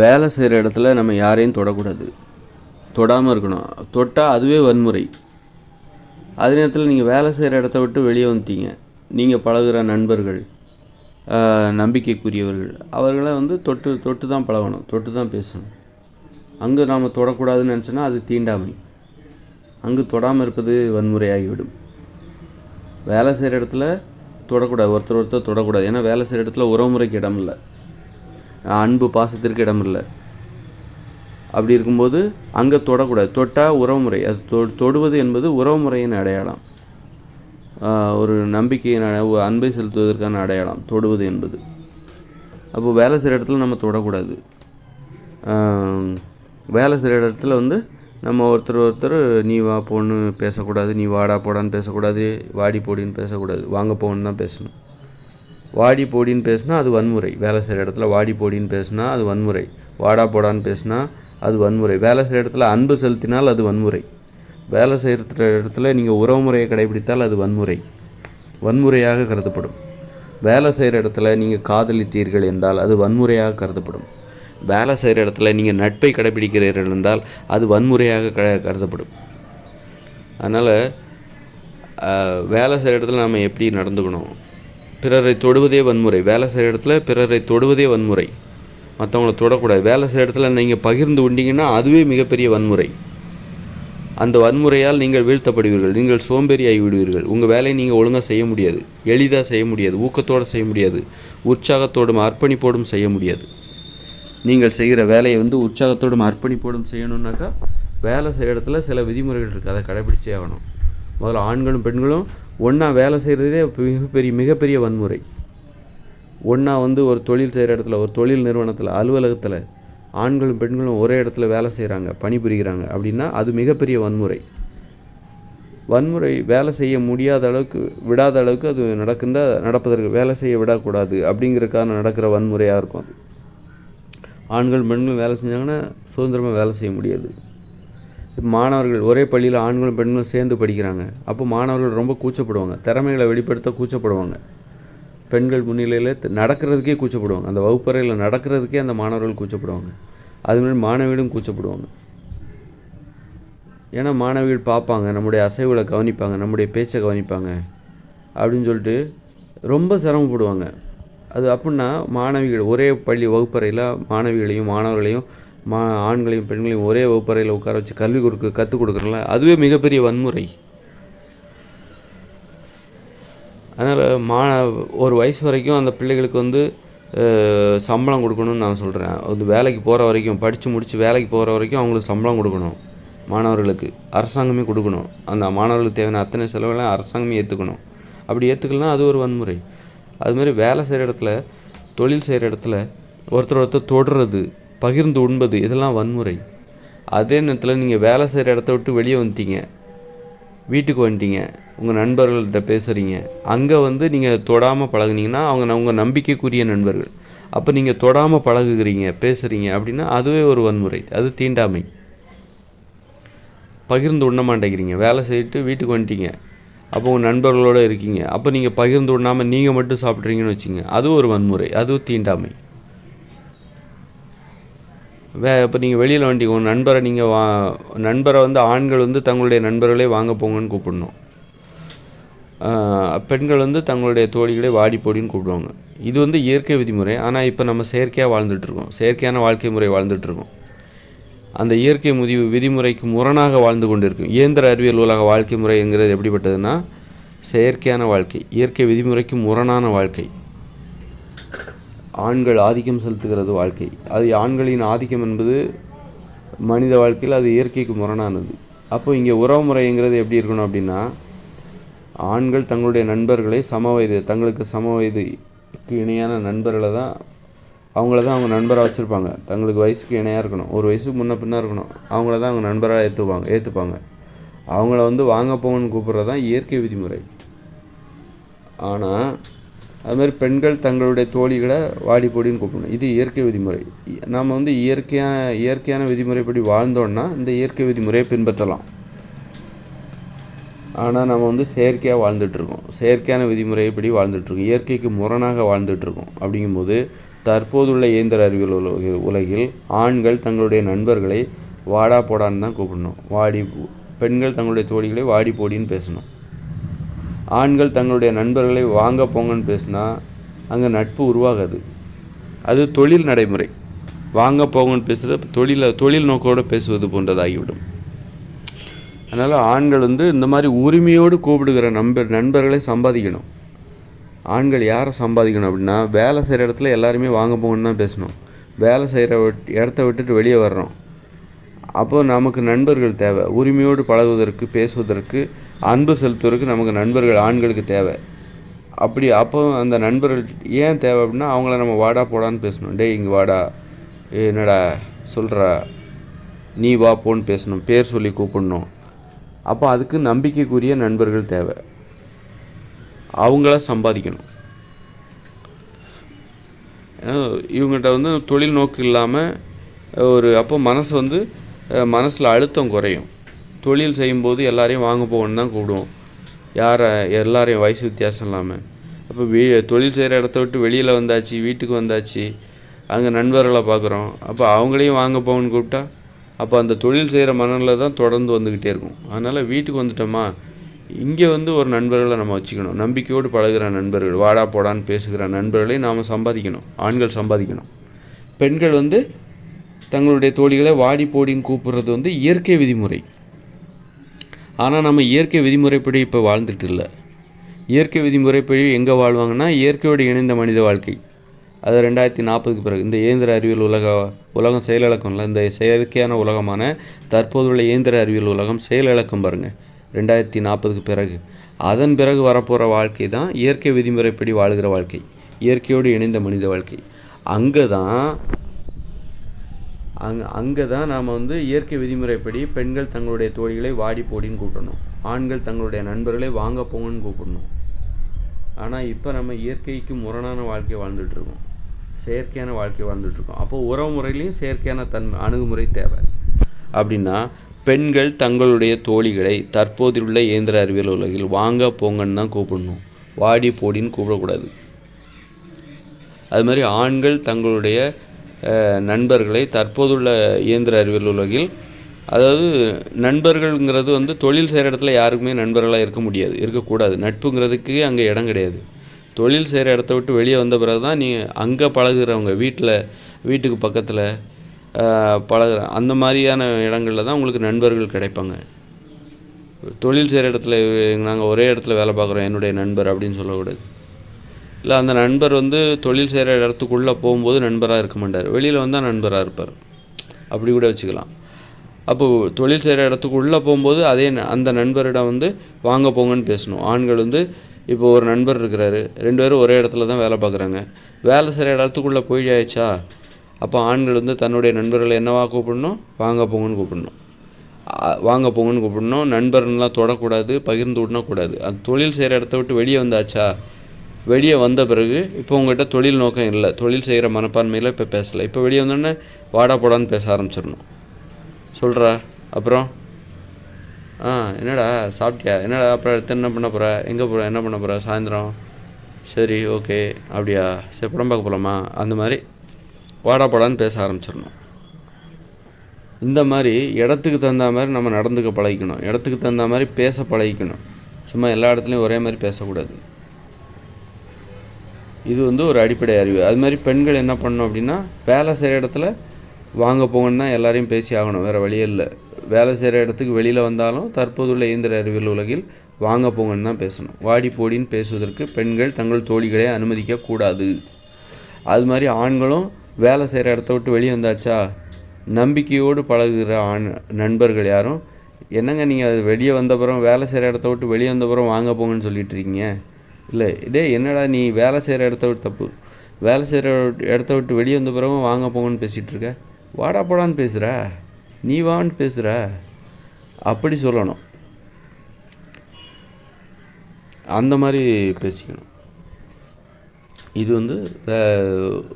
வேலை செய்கிற இடத்துல நம்ம யாரையும் தொடக்கூடாது. தொடாமல் இருக்கணும். தொட்டால் அதுவே வன்முறை. அதே நேரத்தில் நீங்கள் வேலை செய்கிற இடத்த விட்டு வெளியே வந்துட்டீங்க. நீங்கள் பழகுற நண்பர்கள் நம்பிக்கைக்குரியவர்கள் அவர்களை வந்து தொட்டு தொட்டு தான் பழகணும். தொட்டு தான் பேசணும். அங்கே நாம் தொடக்கூடாதுன்னு நினச்சோன்னா அது தீண்டாமை. அங்கு தொடாமல் இருப்பது வன்முறையாகிவிடும். வேலை செய்கிற இடத்துல தொடக்கூடாது. ஒருத்தர் ஒருத்தர் தொடக்கூடாது. ஏன்னா வேலை செய்கிற இடத்துல உறவுமுறைக்கு இடம் இல்லை. அன்பு பாசத்திற்கு இடம் இல்லை அப்படி இருக்கும்போது அங்கே தொடக்கூடாது. தொட்டால் உறவுமுறை. அது தொ தொடுவது என்பது உறவுமுறையின் அடையாளம். ஒரு நம்பிக்கையின் அன்பை செலுத்துவதற்கான அடையாளம். தொடுவது என்பது. அப்போ வேலை செய்கிற இடத்துல நம்ம தொடக்கூடாது. வேலை செய்கிற இடத்துல வந்து நம்ம ஒருத்தர் ஒருத்தர் நீ வா போன்னு பேசக்கூடாது. நீ வாடா போடான்னு பேசக்கூடாது. வாடி போடின்னு பேசக்கூடாது. வாங்க போன்னு தான் பேசணும். வாடி போடின்னு பேசினா அது வன்முறை. வேலை செய்கிற இடத்துல வாடி போடின்னு பேசினா அது வன்முறை. வாடா போடான்னு பேசினா அது வன்முறை. வேலை செய்கிற இடத்துல அன்பு செலுத்தினால் அது வன்முறை. வேலை செய்கிற இடத்துல நீங்கள் உறவுமுறையை கடைபிடித்தால் அது வன்முறை. வன்முறையாக கருதப்படும். வேலை செய்கிற இடத்துல நீங்கள் காதலித்தீர்கள் என்றால் அது வன்முறையாக கருதப்படும். வேலை செய்கிற இடத்துல நீங்கள் நட்பை கடைபிடிக்கிறீர்கள் என்றால் அது வன்முறையாக க கருதப்படும். அதனால் வேலை செய்கிற இடத்துல நம்ம எப்படி நடந்துக்கணும்? பிறரை தொடுவதே வன்முறை. வேலை செய்கிற இடத்துல பிறரை தொடுவதே வன்முறை. மற்றவங்கள தொடக்கூடாது. வேலை செய்கிற இடத்துல நீங்கள் பகிர்ந்து உண்டிங்கன்னா அதுவே மிகப்பெரிய வன்முறை. அந்த வன்முறையால் நீங்கள் வீழ்த்தப்படுவீர்கள். நீங்கள் சோம்பேறியாகி விடுவீர்கள் உங்கள் வேலையை நீங்கள் ஒழுங்காக செய்ய முடியாது. எளிதாக செய்ய முடியாது. ஊக்கத்தோடு செய்ய முடியாது. உற்சாகத்தோடும் அர்ப்பணிப்போடும் செய்ய முடியாது. நீங்கள் செய்கிற வேலையை வந்து உற்சாகத்தோடும் அர்ப்பணிப்போடும் செய்யணுன்னாக்கா வேலை செய்கிற இடத்துல சில விதிமுறைகள் இருக்குது அதை கடைபிடிச்சே ஆகணும். முதல்ல ஆண்களும் பெண்களும் ஒன்றா வேலை செய்கிறதே மிகப்பெரிய மிகப்பெரிய வன்முறை. ஒன்றா வந்து ஒரு தொழில் செய்கிற இடத்துல ஒரு தொழில் நிறுவனத்தில் அலுவலகத்தில் ஆண்களும் பெண்களும் ஒரே இடத்துல வேலை செய்கிறாங்க பணிபுரிகிறாங்க அப்படின்னா அது மிகப்பெரிய வன்முறை. வன்முறை வேலை செய்ய முடியாத அளவுக்கு விடாத அளவுக்கு அது நடக்குந்தா நடப்பதற்கு வேலை செய்ய விடக்கூடாது அப்படிங்கிறதுக்காக நடக்கிற வன்முறையாக இருக்கும் அது. ஆண்கள் பெண்களும் வேலை செஞ்சாங்கன்னா சுதந்திரமாக வேலை செய்ய முடியாது. மாணவர்கள் ஒரே பள்ளியில் ஆண்களும் பெண்களும் சேர்ந்து படிக்கிறாங்க. அப்போ மாணவர்கள் ரொம்ப கூச்சப்படுவாங்க. திறமைகளை வெளிப்படுத்த கூச்சப்படுவாங்க. பெண்கள் முன்னிலையில் நடக்கிறதுக்கே கூச்சப்படுவாங்க. அந்த வகுப்பறையில் நடக்கிறதுக்கே அந்த மாணவர்கள் கூச்சப்படுவாங்க. அதுமாதிரி மாணவிகளும் கூச்சப்படுவாங்க. ஏன்னா மாணவிகள் பார்ப்பாங்க நம்முடைய அசைவுகளை கவனிப்பாங்க நம்முடைய பேச்சை கவனிப்பாங்க அப்படின்னு சொல்லிட்டு ரொம்ப சிரமப்படுவாங்க. அது அப்படின்னா மாணவிகள் ஒரே பள்ளி வகுப்பறையில் மாணவிகளையும் மாணவர்களையும் மா ஆண்களையும் பெண்களையும் ஒரே வகுப்பறையில் உட்கார வச்சு கல்வி கொடுக்க கற்றுக் கொடுக்குறல அதுவே மிகப்பெரிய வன்முறை. அதனால் மா ஒரு வயசு வரைக்கும் அந்த பிள்ளைகளுக்கு வந்து சம்பளம் கொடுக்கணும்னு நான் சொல்கிறேன் அது வேலைக்கு போகிற வரைக்கும் படித்து முடித்து வேலைக்கு போகிற வரைக்கும் அவங்களுக்கு சம்பளம் கொடுக்கணும் மாணவர்களுக்கு. அரசாங்கமே கொடுக்கணும். அந்த மாணவர்களுக்கு தேவையான அத்தனை செலவெல்லாம் அரசாங்கமே ஏற்றுக்கணும் அப்படி ஏற்றுக்கலனா அது ஒரு வன்முறை. அதுமாரி வேலை செய்கிற இடத்துல தொழில் செய்கிற இடத்துல ஒருத்தர் ஒருத்தர் தொடுறது பகிர்ந்து உண்பது இதெல்லாம் வன்முறை. அதே நேரத்தில் நீங்கள் வேலை செய்கிற இடத்த விட்டு வெளியே வந்துட்டீங்க. வீட்டுக்கு வந்துட்டீங்க. உங்கள் நண்பர்கள்ட்ட பேசுகிறீங்க அங்கே வந்து நீங்கள் தொடாமல் பழகுனீங்கன்னா அவங்க உங்கள் நம்பிக்கைக்குரிய நண்பர்கள். அப்போ நீங்கள் தொடாமல் பழகுகிறீங்க பேசுகிறீங்க அப்படின்னா அதுவே ஒரு வன்முறை. அது தீண்டாமை. பகிர்ந்து உண்ண மாட்டேங்கிறீங்க. வேலை செய்துட்டு வீட்டுக்கு வந்துட்டீங்க. அப்போ உங்கள் நண்பர்களோடு இருக்கீங்க. அப்போ நீங்கள் பகிர்ந்து உண்ணாமல் நீங்கள் மட்டும் சாப்பிட்றீங்கன்னு வச்சுங்க அது ஒரு வன்முறை. அதுவும் தீண்டாமை. வே இப்போ நீங்கள் வெளியில் வந்துட்டீங்க உங்கள் நண்பரை நீங்கள் வா நண்பரை வந்து ஆண்கள் வந்து தங்களுடைய நண்பர்களே வாங்க போங்கன்னு கூப்பிடணும். பெண்கள் வந்து தங்களுடைய தோழிகளை வாடி போடின்னு கூப்பிடுவாங்க. இது வந்து இயற்கை விதிமுறை. ஆனால் இப்போ நம்ம செயற்கையாக வாழ்ந்துட்டுருக்கோம் செயற்கையான வாழ்க்கை முறை வாழ்ந்துட்டுருக்கோம் அந்த இயற்கை முதி விதிமுறைக்கு முரணாக வாழ்ந்து கொண்டிருக்கும். இயந்திர அறிவியல் உலக வாழ்க்கை முறைங்கிறது எப்படிப்பட்டதுன்னா செயற்கையான வாழ்க்கை. இயற்கை விதிமுறைக்கு முரணான வாழ்க்கை. ஆண்கள் ஆதிக்கம் செலுத்துகிறது வாழ்க்கை. அது ஆண்களின் ஆதிக்கம் என்பது மனித வாழ்க்கையில் அது இயற்கைக்கு முரணானது. அப்போ இங்கே உறவுமுறைங்கிறது எப்படி இருக்கணும் அப்படின்னா ஆண்கள் தங்களுடைய நண்பர்களை சமவயது தங்களுக்கு சமவயதுக்கு இணையான நண்பர்களை தான் அவங்கள தான் அவங்க நண்பராக வச்சுருப்பாங்க. தங்களுக்கு வயசுக்கு இணையாக இருக்கணும். ஒரு வயசுக்கு முன்ன பின்னாக இருக்கணும். அவங்கள தான் அவங்க நண்பராக ஏற்றுப்பாங்க ஏற்றுப்பாங்க அவங்கள வந்து வாங்க போங்கன்னு கூப்பிட்றது தான் இயற்கை விதிமுறை. ஆனால் அது மாதிரி பெண்கள் தங்களுடைய தோழிகளை வாடி போடின்னு கூப்பிடணும். இது இயற்கை விதிமுறை. நாம் வந்து இயற்கையான இயற்கையான விதிமுறைப்படி வாழ்ந்தோன்னா இந்த இயற்கை விதிமுறையை பின்பற்றலாம். ஆனால் நம்ம வந்து செயற்கையாக வாழ்ந்துட்டுருக்கோம். செயற்கையான விதிமுறைப்படி வாழ்ந்துட்டுருக்கோம். இயற்கைக்கு முரணாக வாழ்ந்துட்டுருக்கோம். அப்படிங்கும்போது தற்போதுள்ள இயந்திர அறிவியல் உலகில் உலகில் ஆண்கள் தங்களுடைய நண்பர்களை வாடா போடான்னு தான் கூப்பிடணும். வாடி பெண்கள் தங்களுடைய தோழிகளை வாடி போடின்னு பேசணும். ஆண்கள் தங்களுடைய நண்பர்களை வாங்க போங்கன்னு பேசினா அங்கே நட்பு உருவாகாது. அது தொழில் நடைமுறை. வாங்க போங்கன்னு பேசுகிறது தொழில தொழில் நோக்கோடு பேசுவது போன்றதாகிவிடும். அதனால் ஆண்கள் வந்து இந்த மாதிரி உரிமையோடு கூப்பிடுகிற நண்பர் நண்பர்களை சம்பாதிக்கணும். ஆண்கள் யாரை சம்பாதிக்கணும் அப்படின்னா வேலை செய்கிற இடத்துல எல்லாருமே வாங்க போங்கன்னு தான் பேசணும். வேலை செய்கிற இடத்த விட்டுட்டு வெளியே வர்றோம். அப்போ நமக்கு நண்பர்கள் தேவை. உரிமையோடு பழகுவதற்கு பேசுவதற்கு அன்பு செலுத்துவதற்கு நமக்கு நண்பர்கள் ஆண்களுக்கு தேவை. அப்படி அப்போ அந்த நண்பர்கள் ஏன் தேவை அப்படின்னா அவங்கள நம்ம வாடா போடான்னு பேசணும். டேய் இங்கே வாடா. என்னடா சொல்கிறா நீ வா போன்னு பேசணும். பேர் சொல்லி கூப்பிடணும். அப்போ அதுக்கு நம்பிக்கைக்குரிய நண்பர்கள் தேவை. அவங்கள சம்பாதிக்கணும். இவங்ககிட்ட வந்து தொழில் நோக்கு இல்லாமல் ஒரு அப்போ மனசு வந்து மனசில் அழுத்தம் குறையும். தொழில் செய்யும்போது எல்லாரையும் வாங்க போகணுன்னு தான் கூப்பிடுவோம். யாரை எல்லாரையும் வயசு வித்தியாசம் இல்லாமல் அப்போ வீ தொழில் செய்கிற இடத்த விட்டு வெளியில் வந்தாச்சு வீட்டுக்கு வந்தாச்சு அங்கே நண்பர்களை பார்க்குறோம் அப்போ அவங்களையும் வாங்க போகணுன்னு கூப்பிட்டா அப்போ அந்த தொழில் செய்கிற மனநில தான் தொடர்ந்து வந்துக்கிட்டே இருக்கும். அதனால் வீட்டுக்கு வந்துட்டோமா இங்கே வந்து ஒரு நண்பர்களை நம்ம வச்சுக்கணும். நம்பிக்கையோடு பழகுற நண்பர்கள் வாடா போடான்னு பேசுகிற நண்பர்களை நாம் சம்பாதிக்கணும். ஆண்கள் சம்பாதிக்கணும். பெண்கள் வந்து தங்களுடைய தோழிகளை வாடி போடின்னு கூப்பிடுறது வந்து இயற்கை விதிமுறை. ஆனால் நம்ம இயற்கை விதிமுறைப்படி இப்போ வாழ்ந்துட்டு இல்லை. இயற்கை விதிமுறைப்படி எங்கே வாழ்வாங்கன்னா இயற்கையோடு இணைந்த மனித வாழ்க்கை. அது ரெண்டாயிரத்தி நாற்பதுக்கு பிறகு இந்த இயந்திர அறிவியல் உலக உலகம் செயலிழக்கம்ல இந்த செயற்கையான உலகமான தற்போதுள்ள இயந்திர அறிவியல் உலகம் செயலிழக்கம் பாருங்கள் ரெண்டாயிரத்தி நாற்பதுக்கு பிறகு. அதன் பிறகு வரப்போகிற வாழ்க்கை தான் இயற்கை விதிமுறைப்படி வாழ்கிற வாழ்க்கை. இயற்கையோடு இணைந்த மனித வாழ்க்கை. அங்கே தான் அங்கே அங்கே தான் நாம் வந்து இயற்கை விதிமுறைப்படி பெண்கள் தங்களுடைய தோழிகளை வாடி போடின்னு கூப்பிடணும். ஆண்கள் தங்களுடைய நண்பர்களை வாங்க போங்கன்னு கூப்பிடணும். ஆனால் இப்போ நம்ம இயற்கைக்கு முரணான வாழ்க்கை வாழ்ந்துட்டுருக்கோம். செயற்கையான வாழ்க்கை வாழ்ந்துட்டுருக்கோம். அப்போ உறவு முறையிலையும் செயற்கையான தன்மை அணுகுமுறை தேவை. அப்படின்னா பெண்கள் தங்களுடைய தோழிகளை தற்போதுள்ள இயந்திர அறிவியல் உலகில் வாங்க போங்கன்னு தான் கூப்பிடணும். வாடி போடின்னு கூப்பிடக்கூடாது. அது மாதிரி ஆண்கள் தங்களுடைய நண்பர்களை தற்போதுள்ள இயந்திர அறிவியல் உலகில் அதாவது நண்பர்கள்ங்கிறது வந்து தொழில் செய்கிற இடத்துல யாருக்குமே நண்பர்களாக இருக்க முடியாது இருக்கக்கூடாது. நட்புங்கிறதுக்கு அங்கே இடம் கிடையாது. தொழில் செய்கிற இடத்த விட்டு வெளியே வந்த பிறகு தான் நீ அங்கே பழகுறவங்க வீட்டில் வீட்டுக்கு பக்கத்தில் பழகுற அந்த மாதிரியான இடங்களில் தான் உங்களுக்கு நண்பர்கள் கிடைப்பாங்க. தொழில் செய்கிற இடத்துல நாங்கள் ஒரே இடத்துல வேலை பார்க்குறோம் என்னுடைய நண்பர் அப்படின்னு சொல்லக்கூடாது. இல்லை அந்த நண்பர் வந்து தொழில் செய்கிற இடத்துக்குள்ளே போகும்போது நண்பராக இருக்க மாட்டார். வெளியில் வந்தால் நண்பராக இருப்பார். அப்படி கூட வச்சுக்கலாம். அப்போது தொழில் செய்கிற இடத்துக்குள்ளே போகும்போது அதே ந- அந்த நண்பரிடம் வந்து வாங்க போங்கன்னு பேசணும். ஆண்கள் வந்து இப்போ ஒரு நண்பர் இருக்கிறாரு. ரெண்டு பேரும் ஒரே இடத்துல தான் வேலை பார்க்குறாங்க. வேலை செய்கிற இடத்துக்குள்ளே போயாச்சா அப்போ ஆண்கள் வந்து தன்னுடைய நண்பர்களை என்னவா கூப்பிடணும்? வாங்க போங்கன்னு கூப்பிடணும். வாங்க போங்கன்னு கூப்பிடணும். நண்பர்லாம் தொடக்கூடாது பகிர்ந்து விடக்கூடாது. அது தொழில் செய்கிற இடத்த விட்டு வெளியே வந்தாச்சா? வெளியே வந்த பிறகு இப்போ உங்கள்கிட்ட தொழில் நோக்கம் இல்லை. தொழில் செய்கிற மனப்பான்மையில் இப்போ பேசலை. இப்போ வெளியே வந்தோடனே வாடா போடான்னு பேச ஆரம்பிச்சிடணும். சொல்கிறா அப்புறம் ஆ என்னடா சாப்பிட்டியா? என்னடா அப்புறம் அடுத்து என்ன பண்ண போகிற எங்கே போகிற என்ன பண்ண போகிற சாயந்தரம்? சரி ஓகே. அப்படியா? சரி படம் பார்க்க போகலாமா அந்த மாதிரி வாடா போடான்னு பேச ஆரம்பிச்சிடணும். இந்த மாதிரி இடத்துக்கு தகுந்த மாதிரி நம்ம நடந்துக்க பழகிக்கணும். இடத்துக்கு தகுந்த மாதிரி பேச பழகிக்கணும். சும்மா எல்லா இடத்துலையும் ஒரே மாதிரி பேசக்கூடாது. இது வந்து ஒரு அடிப்படை அறிவு. அது மாதிரி பெண்கள் என்ன பண்ணணும் அப்படின்னா வேலை செய்கிற இடத்துல வாங்க போங்கன்னா எல்லாரையும் பேசி ஆகணும். வேறு வழியே இல்லை. வேலை செய்கிற இடத்துக்கு வெளியில் வந்தாலும் தற்போதுள்ள இயந்திர அறிவியல் உலகில் வாங்க போங்கன்னு தான் பேசணும். வாடி போடின்னு பேசுவதற்கு பெண்கள் தங்கள் தோழிகளை அனுமதிக்கக்கூடாது அது மாதிரி ஆண்களும் வேலை செய்கிற இடத்த விட்டு வெளியே வந்தாச்சா? நம்பிக்கையோடு பழகுகிற ஆண் நண்பர்கள் யாரும்? என்னங்க நீங்கள் அது வெளியே வந்தப்புறம் வேலை செய்கிற இடத்த விட்டு வெளியே வந்தப்புறம் வாங்க போங்கன்னு சொல்லிட்டு இருக்கீங்க? இல்லை இதே என்னடா நீ வேலை செய்கிற இடத்த விட்டு தப்பு? வேலை செய்கிற இடத்த விட்டு வெளியே வந்த பிறகு வாங்க போங்கன்னு பேசிகிட்டு இருக்க? வாடா போடான்னு பேசுகிற நீ வான்னு பேசுகிற அப்படி சொல்லணும். அந்த மாதிரி பேசிக்கணும். இது வந்து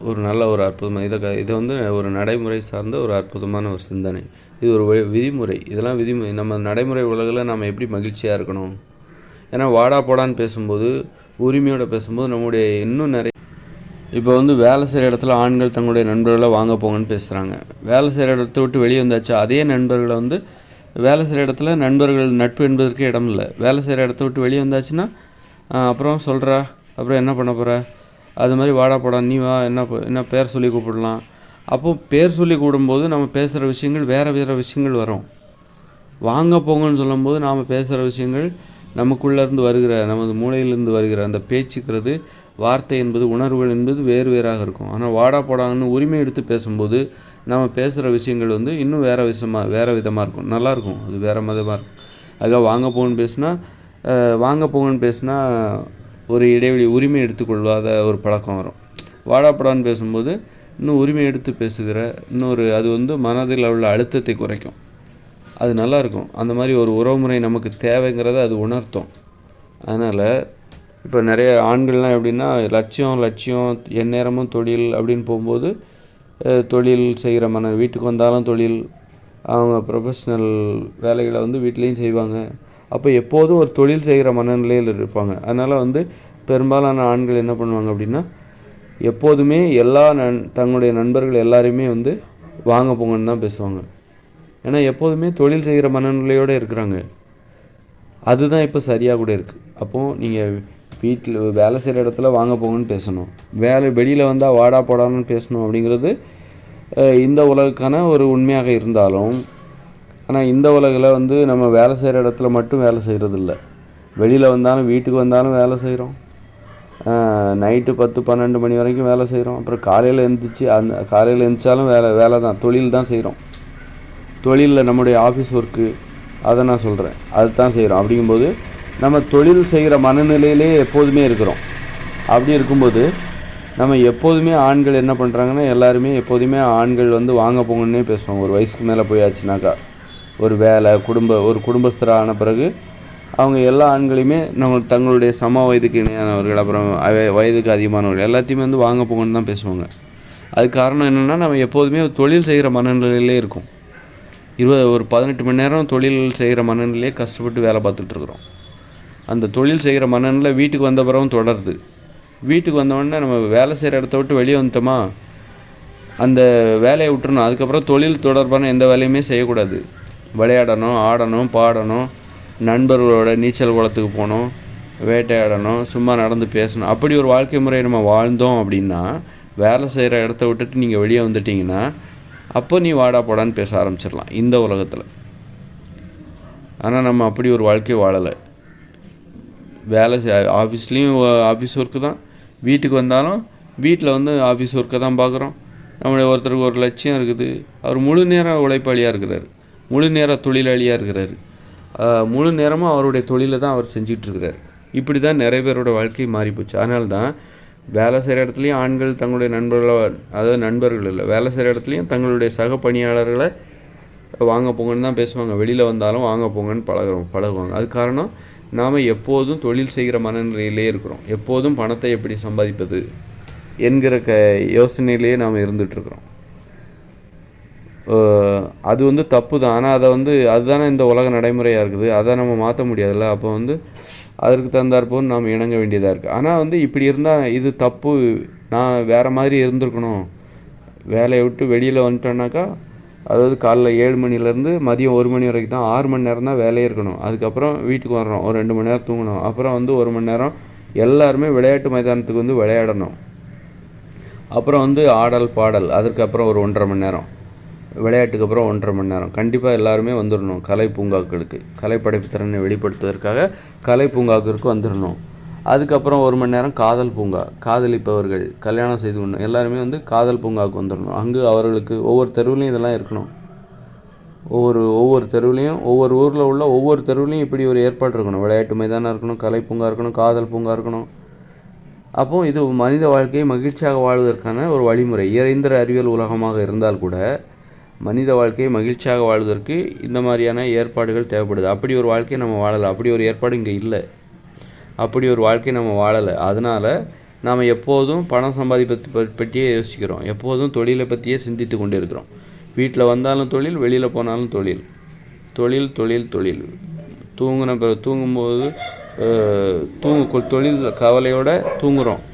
ஒரு நல்ல ஒரு அற்புதமான இதை இதை வந்து ஒரு நடைமுறை சார்ந்த ஒரு அற்புதமான ஒரு சிந்தனை. இது ஒரு விதிமுறை. இதெல்லாம் விதிமுறை நம்ம நடைமுறை உலகில் நம்ம எப்படி மகிழ்ச்சியாக இருக்கணும்? ஏன்னா வாடா போடான்னு பேசும்போது உரிமையோடு பேசும்போது நம்முடைய இன்னும் நிறைய இப்போ வந்து வேலை செய்கிற இடத்துல ஆண்கள் தங்களுடைய நண்பர்களை வாங்க போங்கன்னு பேசுகிறாங்க வேலை செய்கிற இடத்த விட்டு வெளியே வந்தாச்சு அதே நண்பர்களை வந்து வேலை செய்கிற இடத்துல நண்பர்கள் நட்பு என்பதற்கு இடம் இல்லை. வேலை செய்கிற இடத்த விட்டு வெளியே வந்தாச்சுன்னா அப்புறம் சொல்கிறா அப்புறம் என்ன பண்ண போகிற அது மாதிரி வாடா போடா நீ வா என்ன என்ன பேர் சொல்லி கூப்பிடலாம். அப்போ பேர் சொல்லி கூடும்போது நம்ம பேசுகிற விஷயங்கள் வேறு வேறு விஷயங்கள் வரும். வாங்க போங்கன்னு சொல்லும்போது நாம் பேசுகிற விஷயங்கள் நமக்குள்ளேருந்து வருகிற நமது மூளையிலிருந்து வருகிற அந்த பேச்சுக்கிறது வார்த்தை என்பது உணர்வுகள் என்பது வேறு வேறாக இருக்கும். ஆனால் வாடா போடாங்கன்னு உரிமை எடுத்து பேசும்போது நம்ம பேசுகிற விஷயங்கள் வந்து இன்னும் வேறு விஷயமாக வேறு விதமாக இருக்கும். நல்லாயிருக்கும் அது வேறு மதமாக இருக்கும். அதுக்காக வாங்க போங்கன்னு பேசுனா வாங்க போங்கன்னு பேசுனா ஒரு இடைவெளி உரிமை எடுத்துக்கொள்ளாத ஒரு பழக்கம் வரும். வாடா போடான்னு பேசும்போது இன்னும் உரிமை எடுத்து பேசுகிற இன்னொரு அது வந்து மனதில் உள்ள அழுத்தத்தை குறைக்கும். அது நல்லா இருக்கும் அந்த மாதிரி ஒரு உறவுமுறை நமக்கு தேவைங்கிறத அது உணர்த்தும். அதனால் இப்போ நிறைய ஆண்கள்லாம் எப்படின்னா லட்சியம் லட்சியம் எந்நேரமும் தொழில் அப்படின்னு போகும்போது தொழில் செய்கிற மன வீட்டுக்கு வந்தாலும் தொழில் அவங்க ப்ரொஃபஷ்னல் வேலைகளை வந்து வீட்லேயும் செய்வாங்க. அப்போ எப்போதும் ஒரு தொழில் செய்கிற மனநிலையில் இருப்பாங்க. அதனால் வந்து பெரும்பாலான ஆண்கள் என்ன பண்ணுவாங்க அப்படின்னா எப்போதுமே எல்லா நன் தங்களுடைய நண்பர்கள் எல்லாரையுமே வந்து வாங்க போங்கன்னு தான் பேசுவாங்க. ஏன்னா எப்போதுமே தொழில் செய்கிற மனநிலையோடு இருக்கிறாங்க. அதுதான் இப்போ சரியாக கூட இருக்குது அப்போது நீங்கள் வீட்டில் வேலை செய்கிற இடத்துல வாங்க போங்கன்னு பேசணும். வேலை வெளியில் வந்தால் வாடா போடான்னு பேசணும் அப்படிங்கிறது இந்த உலகுக்கான ஒரு உண்மையாக இருந்தாலும் ஆனால் இந்த உலகில் வந்து நம்ம வேலை செய்கிற இடத்துல மட்டும் வேலை செய்கிறது இல்லை. வெளியில் வந்தாலும் வீட்டுக்கு வந்தாலும் வேலை செய்கிறோம். நைட்டு பத்து பன்னெண்டு மணி வரைக்கும் வேலை செய்கிறோம். அப்புறம் காலையில் எழுந்திரிச்சு அந்த காலையில் எழுந்திரிச்சாலும் வேலை வேலை தான் தொழில் தான் செய்கிறோம். தொழிலில் நம்முடைய ஆஃபீஸ் ஒர்க்கு அதை நான் சொல்கிறேன் அதுதான் செய்கிறோம் அப்படிங்கும்போது நம்ம தொழில் செய்கிற மனநிலையிலே எப்போதுமே இருக்கிறோம். அப்படி இருக்கும்போது நம்ம எப்போதுமே ஆண்கள் என்ன பண்ணுறாங்கன்னா எல்லாருமே எப்போதுமே ஆண்கள் வந்து வாங்க போங்கன்னே பேசுவாங்க. ஒரு வயசுக்கு மேலே போயாச்சுனாக்கா ஒரு வேலை குடும்ப ஒரு குடும்பஸ்தராக ஆன பிறகு அவங்க எல்லா ஆண்களையுமே நம்ம தங்களுடைய சம வயதுக்கு இணையானவர்கள் அப்புறம் வயதுக்கு அதிகமானவர்கள் எல்லாத்தையுமே வந்து வாங்க போங்கன்னு தான் பேசுவாங்க. அதுக்கு காரணம் என்னென்னா நம்ம எப்போதுமே தொழில் செய்கிற மனநிலையிலே இருக்கும். இருபது ஒரு பதினெட்டு மணி நேரம் தொழில் செய்கிற மனநிலையே கஷ்டப்பட்டு வேலை பார்த்துட்ருக்குறோம் அந்த தொழில் செய்கிற மனநிலை வீட்டுக்கு வந்த பிறகும் தொடருது. வீட்டுக்கு வந்தவொடனே நம்ம வேலை செய்கிற இடத்த விட்டு வெளியே வந்துட்டோமா? அந்த வேலையை விட்டுறணும். அதுக்கப்புறம் தொழில் தொடர்பான எந்த வேலையுமே செய்யக்கூடாது. விளையாடணும் ஆடணும் பாடணும் நண்பர்களோட நீச்சல் குளத்துக்கு போகணும் வேட்டையாடணும் சும்மா நடந்து பேசணும். அப்படி ஒரு வாழ்க்கை முறையை நம்ம வாழ்ந்தோம் அப்படின்னா வேலை செய்கிற இடத்த விட்டுட்டு நீங்கள் வெளியே வந்துட்டிங்கன்னா அப்போ நீ வாடா போடான்னு பேச ஆரம்பிச்சிடலாம் இந்த உலகத்தில். ஆனால் நம்ம அப்படி ஒரு வாழ்க்கை வாழலை. வேலை ஆஃபீஸ்லேயும் ஆஃபீஸ் ஒர்க்கு தான். வீட்டுக்கு வந்தாலும் வீட்டில் வந்து ஆஃபீஸ் ஒர்க்கை தான் பார்க்குறோம் நம்மளுடைய ஒருத்தருக்கு ஒரு லட்சியம் இருக்குது. அவர் முழு நேர உழைப்பாளியாக இருக்கிறார். முழு நேர தொழிலாளியாக இருக்கிறார். முழு நேரமும் அவருடைய தொழிலை தான் அவர் செஞ்சுட்டு இப்படி தான் நிறைய பேரோட வாழ்க்கை மாறி போச்சு அதனால தான் வேலை செய்கிற இடத்துலையும் ஆண்கள் தங்களுடைய நண்பர்களை அதாவது நண்பர்கள் இல்லை வேலை செய்கிற இடத்துலையும் தங்களுடைய சக பணியாளர்களை வாங்க போங்கன்னு தான் பேசுவாங்க. வெளியில் வந்தாலும் வாங்க போங்கன்னு பழகுவோம் பழகுவாங்க. அது காரணம் நாம் எப்போதும் தொழில் செய்கிற மனநிலையிலே இருக்கிறோம். எப்போதும் பணத்தை எப்படி சம்பாதிப்பது என்கிற க யோசனையிலேயே நாம் இருந்துகிட்ருக்குறோம் அது வந்து தப்பு தான் ஆனால் அதை வந்து அதுதானே இந்த உலக நடைமுறையாக இருக்குது. அதை நம்ம மாற்ற முடியாதுல்ல. அப்போ வந்து அதற்கு தகுந்தாற்போல் நாம் இணங்க வேண்டியதாக இருக்குது ஆனால் வந்து இப்படி இருந்தால் இது தப்பு. நான் வேறு மாதிரி இருந்திருக்கணும். வேலையை விட்டு வெளியில் வந்துட்டோன்னாக்கா அதாவது காலைல ஏழு மணிலேருந்து மதியம் ஒரு மணி வரைக்கும் தான் ஆறு மணி நேரம் தான் வேலையே இருக்கணும். அதுக்கப்புறம் வீட்டுக்கு வர்றோம். ஒரு ரெண்டு மணி நேரம் தூங்கணும். அப்புறம் வந்து ஒரு மணி நேரம் எல்லாருமே விளையாட்டு மைதானத்துக்கு வந்து விளையாடணும். அப்புறம் வந்து ஆடல் பாடல். அதுக்கப்புறம் ஒரு ஒன்றரை மணி நேரம். விளையாட்டுக்கு அப்புறம் ஒன்றரை மணி நேரம். கண்டிப்பாக எல்லாருமே வந்துடணும் கலை பூங்காக்களுக்கு. கலை படைப்பு திறனை வெளிப்படுத்துவதற்காக கலை பூங்காக்களுக்கு வந்துடணும் அதுக்கப்புறம் ஒரு மணி நேரம் காதல் பூங்கா. காதலிப்பவர்கள் கல்யாணம் செய்து கொண்டு எல்லாருமே வந்து காதல் பூங்காவுக்கு வந்துடணும் அங்கு அவர்களுக்கு ஒவ்வொரு தெருவுலையும் இதெல்லாம் இருக்கணும். ஒவ்வொரு ஒவ்வொரு தெருவுலையும் ஒவ்வொரு ஊரில் உள்ள ஒவ்வொரு தெருவுலையும் இப்படி ஒரு ஏற்பாடு இருக்கணும். விளையாட்டு மைதானம் இருக்கணும் கலை பூங்கா இருக்கணும் காதல் பூங்கா இருக்கணும். அப்போது இது மனித வாழ்க்கையை மகிழ்ச்சியாக வாழ்வதற்கான ஒரு வழிமுறை. இயந்திர அறிவியல் உலகமாக இருந்தால் கூட மனித வாழ்க்கையை மகிழ்ச்சியாக வாழ்வதற்கு இந்த மாதிரியான ஏற்பாடுகள் தேவைப்படுது. அப்படி ஒரு வாழ்க்கையை நம்ம வாழலை. அப்படி ஒரு ஏற்பாடு இங்கே இல்லை. அப்படி ஒரு வாழ்க்கை நம்ம வாழலை. அதனால் நாம் எப்போதும் பணம் சம்பாதிப்பது பற்றியே யோசிக்கிறோம். எப்போதும் தொழிலை பற்றியே சிந்தித்து கொண்டு இருக்கிறோம் வீட்டில் வந்தாலும் தொழில் வெளியில் போனாலும் தொழில். தொழில் தொழில் தொழில். தூங்கின பிறகு தூங்கும்போது தூங்கு தொழில் கவலையோடு தூங்குகிறோம்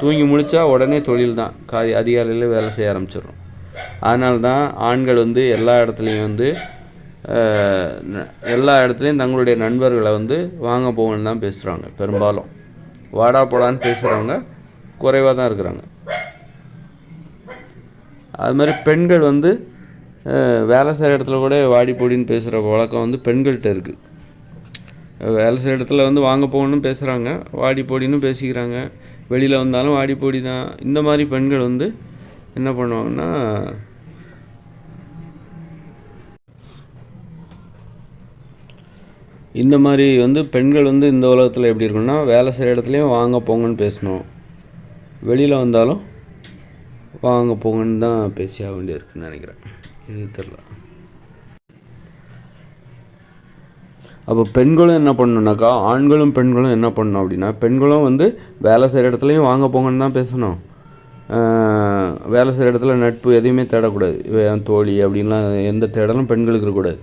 தூங்கி முடித்தா உடனே தொழில் தான். காதி அதிகாலையில் வேலை செய்ய ஆரம்பிச்சிடுறோம். அதனால தான் ஆண்கள் வந்து எல்லா இடத்துலையும் வந்து எல்லா இடத்துலையும் தங்களுடைய நண்பர்களை வந்து வாங்க போகணுன்னு தான் பேசுகிறாங்க பெரும்பாலும். வாடா போடான்னு பேசுகிறவங்க குறைவாக தான் இருக்கிறாங்க. அது மாதிரி பெண்கள் வந்து வேலை செய்கிற இடத்துல கூட வாடி போடின்னு பேசுகிற வழக்கம் வந்து பெண்கள்கிட்ட இருக்குது வேலை செய்கிற இடத்துல வந்து வாங்க போகணும்னு பேசுகிறாங்க வாடி போடின்னு பேசிக்கிறாங்க. வெளியில் வந்தாலும் வாடி போடி தான். இந்த மாதிரி பெண்கள் வந்து என்ன பண்ணுவாங்கன்னா இந்த மாதிரி வந்து பெண்கள் வந்து இந்த உலகத்தில் எப்படி இருக்குன்னா வேலை செய்கிற இடத்துலையும் வாங்க போங்கன்னு பேசணும். வெளியில் வந்தாலும் வாங்க போங்கன்னு தான் பேசியாக வேண்டியிருக்குன்னு நினைக்கிறேன். இது தெரில அப்போ பெண்களும் என்ன பண்ணணுன்னாக்கா ஆண்களும் பெண்களும் என்ன பண்ணணும் அப்படின்னா பெண்களும் வந்து வேலை செய்கிற இடத்துலையும் வாங்க போங்கன்னு தான் பேசணும். வேலை செய்கிற இடத்துல நட்பு எதையுமே தேடக்கூடாது. தோழி அப்படின்லாம் எந்த தேடலும் பெண்களுக்கு இருக்கக்கூடாது.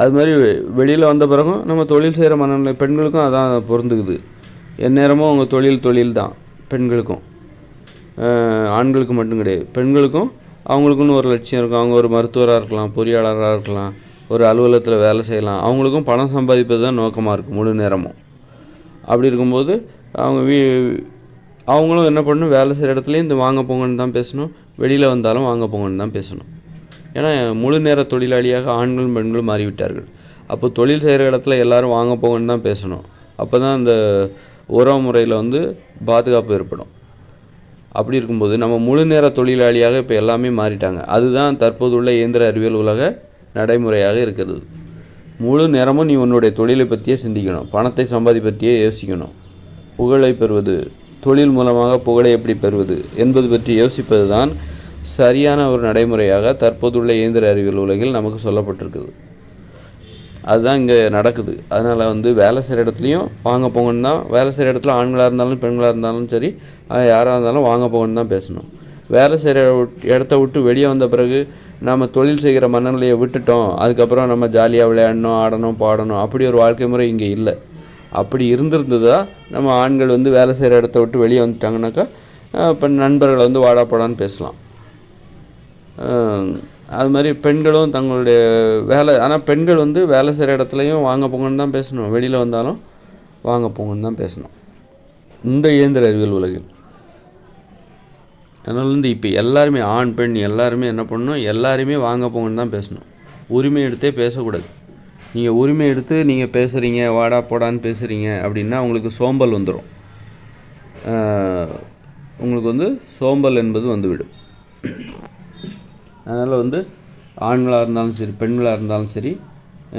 அது மாதிரி வெளியில் வந்த பிறகும் நம்ம தொழில் செய்கிற மனநிலை பெண்களுக்கும் அதான் பொருந்துக்குது எந்நேரமும் அவங்க தொழில் தொழில் தான் பெண்களுக்கும் ஆண்களுக்கு மட்டும் கிடையாது. பெண்களுக்கும் அவங்களுக்குன்னு ஒரு லட்சியம் இருக்கும். அவங்க ஒரு மருத்துவராக இருக்கலாம் பொறியாளராக இருக்கலாம் ஒரு அலுவலகத்தில் வேலை செய்யலாம். அவங்களுக்கும் பணம் சம்பாதிப்பது தான் நோக்கமாக இருக்கும் முழு நேரமும். அப்படி இருக்கும்போது அவங்க வீ அவங்களும் என்ன பண்ணணும்? வேலை செய்கிற இடத்துலையும் இந்த வாங்க போங்கன்னு தான் பேசணும். வெளியில் வந்தாலும் வாங்க போங்கன்னு தான் பேசணும். ஏன்னா முழு நேர தொழிலாளியாக ஆண்களும் பெண்களும் மாறிவிட்டார்கள். அப்போ தொழில் செய்கிற இடத்துல எல்லாரும் வாங்க போங்கன்னு தான் பேசணும். அப்போ தான் அந்த உறவு முறையில் வந்து பாதுகாப்பு ஏற்படும். அப்படி இருக்கும்போது நம்ம முழு நேர தொழிலாளியாக இப்போ எல்லாமே மாறிட்டாங்க. அதுதான் தற்போதுள்ள இயந்திர அறிவியல் உலக நடைமுறையாக இருக்கிறது. முழு நேரமும் நீ உன்னுடைய தொழிலை பற்றியே சிந்திக்கணும். பணத்தை சம்பாதி பற்றியே யோசிக்கணும். புகழை பெறுவது தொழில் மூலமாக புகழை எப்படி பெறுவது என்பது பற்றி யோசிப்பது தான் சரியான ஒரு நடைமுறையாக தற்போதுள்ள இயந்திர அறிவியல் உலகில் நமக்கு சொல்லப்பட்டிருக்குது. அதுதான் இங்கே நடக்குது. அதனால் வந்து வேலை செய்கிற இடத்துலையும் வாங்க போங்கன்னு தான் வேலை செய்கிற இடத்துல ஆண்களாக இருந்தாலும் பெண்களாக இருந்தாலும் சரி யாராக இருந்தாலும் வாங்க போங்கன்னு தான் பேசணும். வேலை செய்கிற இடத்த விட்டு வெளியே வந்த பிறகு நம்ம தொழில் செய்கிற மனநிலையை விட்டுட்டோம் அதுக்கப்புறம் நம்ம ஜாலியாக விளையாடணும் ஆடணும் பாடணும் அப்படி ஒரு வாழ்க்கை முறை இங்கே இல்லை. அப்படி இருந்திருந்ததா நம்ம ஆண்கள் வந்து வேலை செய்கிற இடத்த விட்டு வெளியே வந்துட்டாங்கனாக்கா இப்போ நண்பர்கள் வந்து வாடா போடான்னு பேசலாம். அது மாதிரி பெண்களும் தங்களுடைய வேலை ஆனால் பெண்கள் வந்து வேலை செய்கிற இடத்துலையும் வாங்க போங்கன்னு தான் பேசணும். வெளியில் வந்தாலும் வாங்க போங்கன்னு தான் பேசணும். இந்த இயந்திர அறிவியல் உலகில். அதனால வந்து இப்போ எல்லாருமே ஆண் பெண் எல்லாருமே என்ன பண்ணணும்? எல்லாருமே வாங்க போங்கன்னு தான் பேசணும். உரிமை எடுத்தே பேசக்கூடாது. நீங்கள் உரிமை எடுத்து நீங்கள் பேசுகிறீங்க வாடா போடான்னு பேசுகிறீங்க அப்படின்னா உங்களுக்கு சோம்பல் வந்துடும் உங்களுக்கு வந்து சோம்பல் என்பது வந்துவிடும். அதனால் வந்து ஆண்களாக இருந்தாலும் சரி பெண்களாக இருந்தாலும் சரி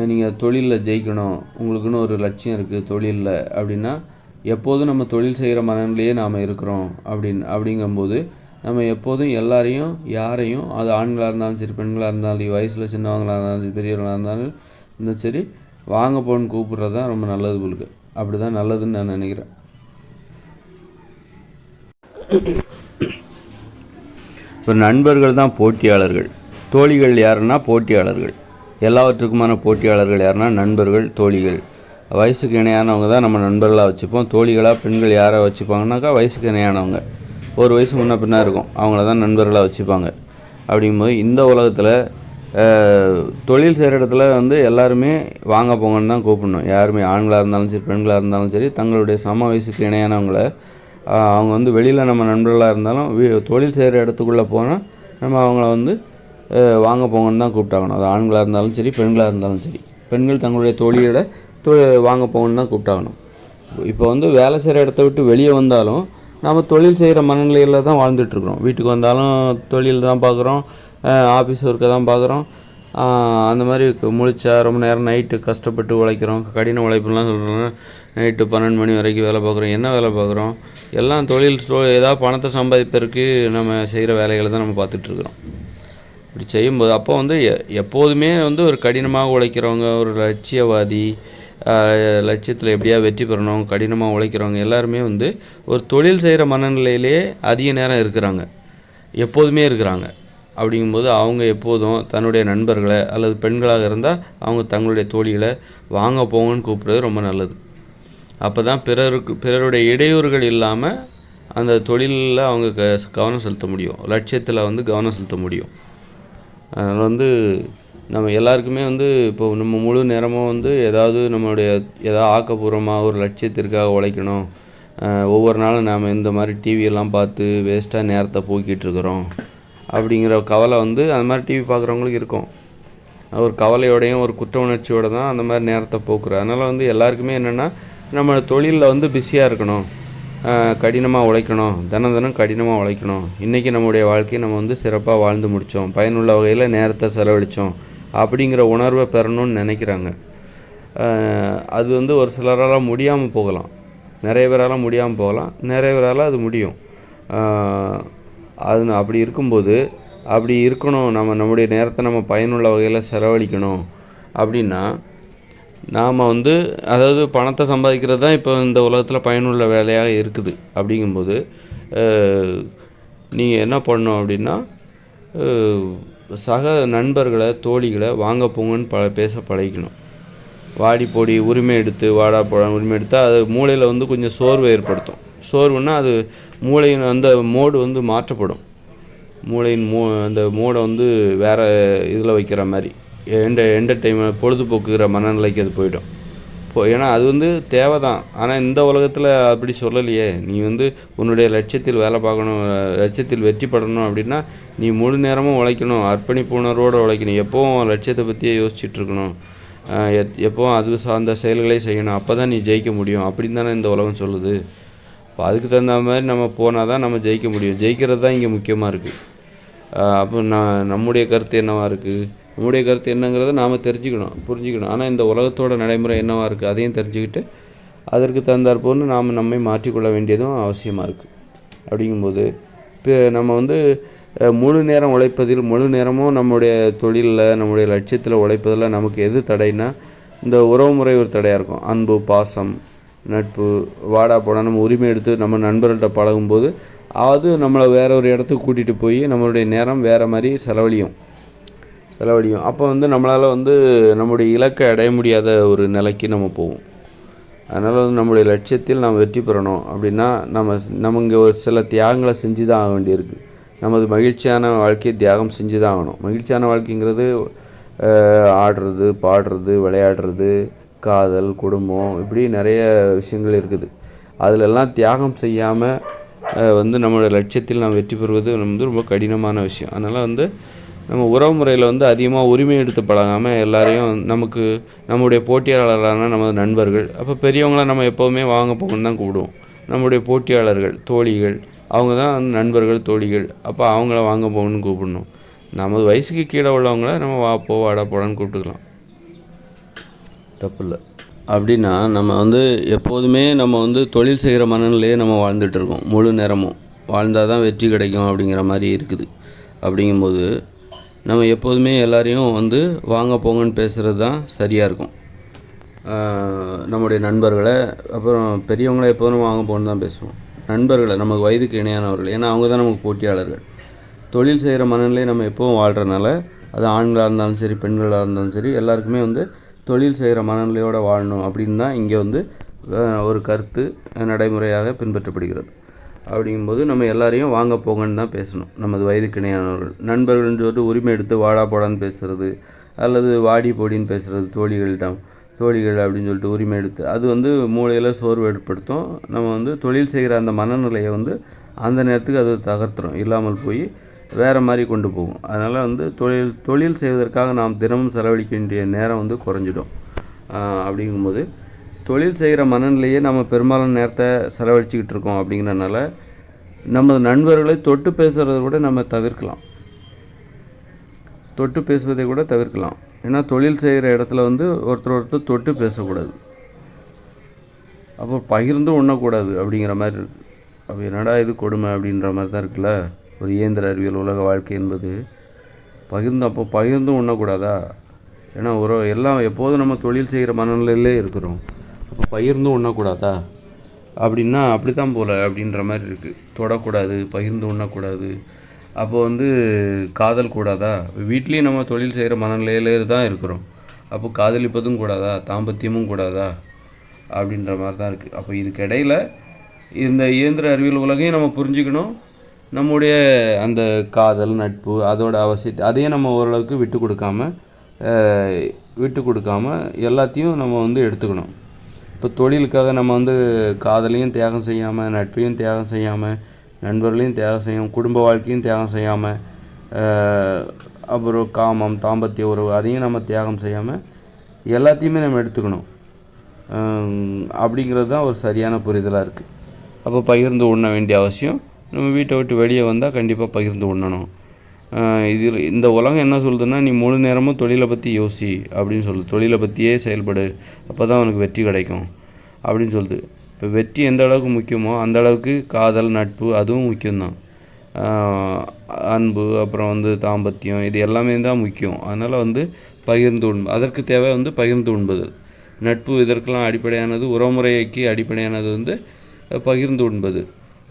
நீங்கள் தொழிலில் ஜெயிக்கணும். உங்களுக்குன்னு ஒரு லட்சியம் இருக்குது தொழிலில் அப்படின்னா எப்போதும் நம்ம தொழில் செய்கிற மனநிலையே நாம் இருக்கிறோம் அப்படின் அப்படிங்கும்போது நம்ம எப்போதும் எல்லாரையும் யாரையும் அது ஆண்களாக இருந்தாலும் சரி பெண்களாக இருந்தாலும் வயசில் சின்னவங்களாக இருந்தாலும் சரி பெரியவங்களாக இருந்தாலும் இந்த சரி வாங்க போன்னு கூப்பிட்றது தான் ரொம்ப நல்லது உங்களுக்கு அப்படி தான் நல்லதுன்னு நான் நினைக்கிறேன். இப்போ நண்பர்கள் தான் போட்டியாளர்கள். தோழிகள் யாருன்னா போட்டியாளர்கள். எல்லாவற்றுக்குமான போட்டியாளர்கள் யாருன்னா நண்பர்கள் தோழிகள். வயசுக்கு இணையானவங்க தான் நம்ம நண்பர்களாக வச்சுப்போம். தோழிகளாக பெண்கள் யாரை வச்சுப்பாங்கனாக்கா வயசுக்கு இணையானவங்க. ஒரு வயசு முன்ன பின்னா இருக்கும். அவங்கள தான் நண்பர்களாக வச்சுப்பாங்க. அப்படிங்கும்போது இந்த உலகத்தில் தொழில் செய்கிற இடத்துல வந்து எல்லாருமே வாங்க போங்கன்னு தான் கூப்பிடணும். யாருமே ஆண்களாக இருந்தாலும் சரி பெண்களாக இருந்தாலும் சரி தங்களுடைய சம வயசுக்கு இணையானவங்களை அவங்க வந்து வெளியில் நம்ம நண்பர்களாக இருந்தாலும் வீ தொழில் செய்கிற இடத்துக்குள்ளே போனால் நம்ம அவங்கள வந்து வாங்க போங்கன்னு தான் கூப்பிட்டாகணும். அது ஆண்களாக இருந்தாலும் சரி பெண்களாக இருந்தாலும் சரி. பெண்கள் தங்களுடைய தொழிலோட தொ வாங்க போங்கன்னு தான் கூப்பிட்டாகணும். இப்போ வந்து வேலை செய்கிற இடத்த விட்டு வெளியே வந்தாலும் நம்ம தொழில் செய்கிற மனநிலையில் தான் வாழ்ந்துட்டுருக்குறோம். வீட்டுக்கு வந்தாலும் தொழில் தான் பார்க்குறோம் ஆஃபீஸ் ஒர்க்கை தான் பார்க்குறோம் அந்த மாதிரி முழிச்சா ரொம்ப நேரம் நைட்டு கஷ்டப்பட்டு உழைக்கிறோம். கடின உழைப்புலாம் சொல்கிறோம் நைட்டு பன்னெண்டு மணி வரைக்கும் வேலை பார்க்குறோம். என்ன வேலை பார்க்குறோம்? எல்லாம் தொழில் ஸ்லோ ஏதாவது பணத்தை சம்பாதிப்பதற்கு நம்ம செய்கிற வேலைகளை தான் நம்ம பார்த்துட்ருக்குறோம் இப்படி செய்யும்போது அப்போ வந்து எ- எப்போதுமே வந்து ஒரு கடினமாக உழைக்கிறவங்க ஒரு லட்சியவாதி லட்சியத்தில் எப்படியா வெற்றி பெறணும் கடினமாக உழைக்கிறவங்க எல்லாருமே வந்து ஒரு தொழில் செய்கிற மனநிலையிலே அதிக நேரம் இருக்கிறாங்க. எப்போதுமே இருக்கிறாங்க. அப்படிங்கும்போது அவங்க எப்போதும் தன்னுடைய நண்பர்களை அல்லது பெண்களாக இருந்தால் அவங்க தங்களுடைய தோழிகளை வாங்க போங்கன்னு கூப்பிடுறது ரொம்ப நல்லது. அப்போ தான் பிறருக்கு பிறருடைய இடையூறுகள் இல்லாமல் அந்த தொழிலில் அவங்க க கவனம் செலுத்த முடியும். லட்சியத்தில் வந்து கவனம் செலுத்த முடியும். அதனால் வந்து நம்ம எல்லாருக்குமே வந்து இப்போ நம்ம முழு நேரமும் வந்து ஏதாவது நம்மளுடைய ஏதாவது ஆக்கப்பூர்வமாக ஒரு லட்சியத்திற்காக உழைக்கணும். ஒவ்வொரு நாளும் நாம் இந்த மாதிரி டிவியெல்லாம் பார்த்து வேஸ்ட்டாக நேரத்தை போக்கிட்டு இருக்கிறோம். அப்படிங்கிற கவலை வந்து அந்த மாதிரி டிவி பார்க்குறவங்களுக்கு இருக்கும். ஒரு கவலையோடையும் ஒரு குற்ற உணர்ச்சியோட தான் அந்த மாதிரி நேரத்தை போக்குறோம். அதனால் வந்து எல்லாருக்குமே என்னென்னா நம்ம தொழிலில் வந்து பிஸியாக இருக்கணும். கடினமாக உழைக்கணும். தினம் தினம் கடினமாக உழைக்கணும். இன்றைக்கி நம்முடைய வாழ்க்கையை நம்ம வந்து சிறப்பாக வாழ்ந்து முடித்தோம் பயனுள்ள வகையில் நேரத்தை செலவழித்தோம் அப்படிங்கிற உணர்வை பெறணும்னு நினைக்கிறாங்க. அது வந்து ஒரு சிலரால் முடியாமல் போகலாம். நிறைய பேரால் முடியாமல் போகலாம். நிறைய பேரால் அது முடியும். அது அப்படி இருக்கும்போது அப்படி இருக்கணும். நம்ம நம்முடைய நேரத்தை நம்ம பயனுள்ள வகையில் செலவழிக்கணும். அப்படின்னா நாம் வந்து அதாவது பணத்தை சம்பாதிக்கிறது தான் இப்போ இந்த உலகத்தில் பயனுள்ள வேலையாக இருக்குது. அப்படிங்கும்போது நீங்கள் என்ன பண்ணணும் அப்படின்னா சக நண்பர்களை தோழிகளை வாங்க போங்கன்னு ப பேச பழகிக்கணும். வாடி போடி உரிமை எடுத்து வாடா போடா உரிமை எடுத்தால் அது மூளையில் வந்து கொஞ்சம் சோர்வை ஏற்படுத்தும். சோர்வுன்னா அது மூளையின் அந்த மோடு வந்து மாற்றப்படும். மூளையின் மோ அந்த மோடை வந்து வேறு இதில் வைக்கிற மாதிரி. என்ட என்டர்டைன்மெண்ட் பொழுதுபோக்குகிற மனநிலைக்கு அது போயிடும். இப்போ ஏன்னா அது வந்து தேவை தான் ஆனால் இந்த உலகத்தில் அப்படி சொல்லலையே. நீ வந்து உன்னுடைய லட்சியத்தில் வேலை பார்க்கணும் லட்சியத்தில் வெற்றி படணும் அப்படின்னா நீ முழு நேரமும் உழைக்கணும் அர்ப்பணிப்பு உணர்வோடு உழைக்கணும். எப்போவும் லட்சியத்தை பற்றியே யோசிச்சுட்டு இருக்கணும். எத் எப்போவும் அது சார்ந்த செயல்களே செய்யணும். அப்போ தான் நீ ஜெயிக்க முடியும். அப்படின்னு தானே இந்த உலகம் சொல்லுது. இப்போ அதுக்கு தகுந்த மாதிரி நம்ம போனால் தான் நம்ம ஜெயிக்க முடியும். ஜெயிக்கிறது தான் இங்கே முக்கியமாக இருக்குது அப்போ நான் நம்முடைய கருத்து என்னவாக இருக்குது நம்முடைய கருத்து என்னங்கிறத நாம் தெரிஞ்சுக்கணும் புரிஞ்சுக்கணும். ஆனால் இந்த உலகத்தோட நடைமுறை என்னவாக இருக்குது அதையும் தெரிஞ்சுக்கிட்டு அதற்கு தகுந்தாற்போல் நாம் நம்மை மாற்றிக்கொள்ள வேண்டியதும் அவசியமாக இருக்குது அப்படிங்கும்போது இப்போ நம்ம வந்து முழு நேரம் உழைப்பதில் முழு நேரமும் நம்முடைய தொழிலில் நம்முடைய லட்சியத்தில் உழைப்பதில் நமக்கு எது தடைன்னா இந்த உறவுமுறை ஒரு தடையாக இருக்கும். அன்பு பாசம் நட்பு வாடா போடா நம்ம உரிமை எடுத்து நம்ம நண்பர்கள்ட்ட பழகும்போது அது நம்மளை வேற ஒரு இடத்துக்கு கூட்டிகிட்டு போய் நம்மளுடைய நேரம் வேறு மாதிரி செலவழியும். செலவழியும். அப்போ வந்து நம்மளால் வந்து நம்முடைய இலக்கை அடைய முடியாத ஒரு நிலைக்கு நம்ம போவோம். அதனால் வந்து நம்முடைய லட்சியத்தில் நாம் வெற்றி பெறணும். அப்படின்னா நம்ம நம்ம இங்கே ஒரு சில தியாகங்களை செஞ்சு தான் ஆக வேண்டியிருக்கு. நமது மகிழ்ச்சியான வாழ்க்கையை தியாகம் செஞ்சு தான் ஆகணும். மகிழ்ச்சியான வாழ்க்கைங்கிறது ஆடுறது பாடுறது விளையாடுறது காதல் குடும்பம் இப்படி நிறைய விஷயங்கள் இருக்குது. அதிலெல்லாம் தியாகம் செய்யாமல் வந்து நம்மளோட லட்சியத்தில் நாம் வெற்றி பெறுவது வந்து ரொம்ப கடினமான விஷயம். அதனால் வந்து நம்ம உறவு முறையில் வந்து அதிகமாக உரிமை எடுத்து பழகாமல் எல்லாரையும் நமக்கு நம்முடைய போட்டியாளர்களான நமது நண்பர்கள் அப்போ பெரியவங்கள நம்ம எப்போவுமே வாங்க போகணுன்னு தான் கூப்பிடுவோம். நம்முடைய போட்டியாளர்கள் தோழிகள் அவங்க தான் வந்து நண்பர்கள் தோழிகள் அப்போ அவங்கள வாங்க போகணும்னு கூப்பிடணும். நமது வயசுக்கு கீழே உள்ளவங்கள நம்ம வா போ வாடா போடான்னு கூப்பிட்டுக்கலாம். தப்பு இல்லை அப்படின்னா நம்ம வந்து எப்போதுமே நம்ம வந்து தொழில் செய்கிற மனநிலையே நம்ம வாழ்ந்துட்டுருக்கோம் முழு நேரமும். வாழ்ந்தால் தான் வெற்றி கிடைக்கும் அப்படிங்கிற மாதிரி இருக்குது. அப்படிங்கும்போது நம்ம எப்போதுமே எல்லாரையும் வந்து வாங்க போங்கன்னு பேசுகிறது தான் சரியாக இருக்கும். நம்முடைய நண்பர்களை அப்புறம் பெரியவங்களை எப்போதும் வாங்க போகணுன்னு தான் பேசுவோம். நண்பர்களை நமக்கு வயதுக்கு இணையானவர்கள். ஏன்னா அவங்க தான் நமக்கு போட்டியாளர்கள். தொழில் செய்கிற மனநிலை நம்ம எப்போவும் வாழ்கிறனால அது ஆண்களாக இருந்தாலும் சரி பெண்களாக இருந்தாலும் சரி எல்லாருக்குமே வந்து தொழில் செய்கிற மனநிலையோடு வாழணும் அப்படின்னு தான் இங்கே வந்து ஒரு கருத்து நடைமுறையாக பின்பற்றப்படுகிறது. அப்படிங்கும்போது நம்ம எல்லாரையும் வாங்க போங்கன்னு தான் பேசணும். நமது வயதுக்கு இணையானவர்கள். நண்பர்கள்னு சொல்லிட்டு உரிமை எடுத்து வாடா போடான்னு பேசுகிறது அல்லது வாடி போடின்னு பேசுகிறது தோழிகளிடம் தோழிகள் அப்படின்னு சொல்லிட்டு உரிமை எடுத்து அது வந்து மூளையில் சோர்வு ஏற்படுத்தும். நம்ம வந்து தொழில் செய்கிற அந்த மனநிலையை வந்து அந்த நேரத்துக்கு அது தகர்த்துறோம் இல்லாமல் போய் வேறு மாதிரி கொண்டு போகும். அதனால் வந்து தொழில் தொழில் செய்வதற்காக நாம் தினமும் செலவழிக்க வேண்டிய நேரம் வந்து குறைஞ்சிடும். அப்படிங்கும்போது தொழில் செய்கிற மனநிலையே நம்ம பெரும்பாலான நேரத்தை செலவழிச்சிக்கிட்டு இருக்கோம் அப்படிங்கிறனால நமது நண்பர்களை தொட்டு பேசுகிறத கூட நம்ம தவிர்க்கலாம். தொட்டு பேசுவதை கூட தவிர்க்கலாம். ஏன்னா தொழில் செய்கிற இடத்துல வந்து ஒருத்தர் ஒருத்தர் தொட்டு பேசக்கூடாது. அப்போ பகிர்ந்து உண்ணக்கூடாது அப்படிங்கிற மாதிரி இருக்கு. அப்போ என்னடா இது கொடுமை அப்படின்ற மாதிரி தான் இருக்குல்ல? ஒரு இயந்திர அறிவியல் உலக வாழ்க்கை என்பது. பகிர்ந்து அப்போ பகிர்ந்தும் உண்ணக்கூடாதா? ஏன்னா ஒரு எல்லாம் எப்போதும் நம்ம தொழில் செய்கிற மனநிலையிலே இருக்கிறோம். அப்போ பகிர்ந்து உண்ணக்கூடாதா? அப்படின்னா அப்படி தான் போல அப்படின்ற மாதிரி இருக்குது தொடக்கூடாது பகிர்ந்து உண்ணக்கூடாது. அப்போ வந்து காதல் கூடாதா? வீட்லேயும் நம்ம தொழில் செய்கிற மனநிலையிலே தான் இருக்கிறோம். அப்போ காதலிப்பதும் கூடாதா? தாம்பத்தியமும் கூடாதா? அப்படின்ற மாதிரி தான் இருக்குது அப்போ இதுக்கிடையில் இந்த இயந்திர அறிவியல் உலகையும் நம்ம புரிஞ்சுக்கணும். நம்முடைய அந்த காதல் நட்பு அதோட அவசிய அதையும் நம்ம ஓரளவுக்கு விட்டு கொடுக்காம விட்டு கொடுக்காம எல்லாத்தையும் நம்ம வந்து எடுத்துக்கணும். இப்போ தொழிலுக்காக நம்ம வந்து காதலையும் தியாகம் செய்யாமல் நட்பையும் தியாகம் செய்யாமல் நண்பர்களையும் தியாகம் செய்யாமல் குடும்ப வாழ்க்கையும் தியாகம் செய்யாமல் அப்புறம் காமம் தாம்பத்திய உறவு அதையும் நம்ம தியாகம் செய்யாமல் எல்லாத்தையுமே நம்ம எடுத்துக்கணும். அப்படிங்கிறது தான் ஒரு சரியான புரிதலாக இருக்குது அப்போ பகிர்ந்து உண்ண வேண்டிய அவசியம். நம்ம வீட்டை விட்டு வெளியே வந்தால் கண்டிப்பாக பகிர்ந்து உண்ணணும். இதில் இந்த உலகம் என்ன சொல்லுதுன்னா நீ முழு நேரமும் தொழிலை பற்றி யோசி அப்படின்னு சொல்லுது. தொழிலை பற்றியே செயல்படு அப்போ தான் உனக்கு வெற்றி கிடைக்கும் அப்படின்னு சொல்லுது. இப்போ வெற்றி எந்த அளவுக்கு முக்கியமோ அந்த அளவுக்கு காதல் நட்பு அதுவும் முக்கியம்தான். அன்பு அப்புறம் வந்து தாம்பத்தியம் இது எல்லாமே தான் முக்கியம். அதனால் வந்து பகிர்ந்து உண்பது அதற்கு தேவை வந்து பகிர்ந்து உண்பது. நட்பு இதற்கெல்லாம் அடிப்படையானது உறவுமுறைக்கு அடிப்படையானது வந்து பகிர்ந்து உண்பது.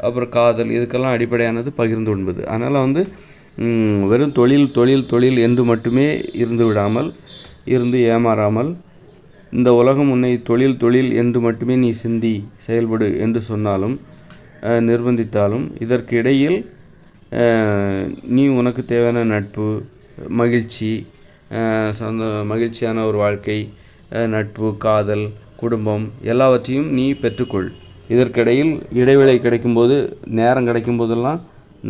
அப்புறம் காதல் இதுக்கெல்லாம் அடிப்படையானது பகிர்ந்து உண்பது. அதனால் வந்து வெறும் தொழில் தொழில் தொழில் என்று மட்டுமே இருந்து விடாமல் இருந்து ஏமாறாமல் இந்த உலகம் உன்னை தொழில் தொழில் என்று மட்டுமே நீ சிந்தி செயல்படு என்று சொன்னாலும் நிர்பந்தித்தாலும் இதற்கு இடையில் நீ உனக்கு தேவையான நட்பு மகிழ்ச்சி சந்த மகிழ்ச்சியான ஒரு வாழ்க்கை நட்பு காதல் குடும்பம் எல்லாவற்றையும் நீ பெற்றுக்கொள். இதற்கிடையில் இடைவேளை கிடைக்கும்போது நேரம் கிடைக்கும் போதெல்லாம்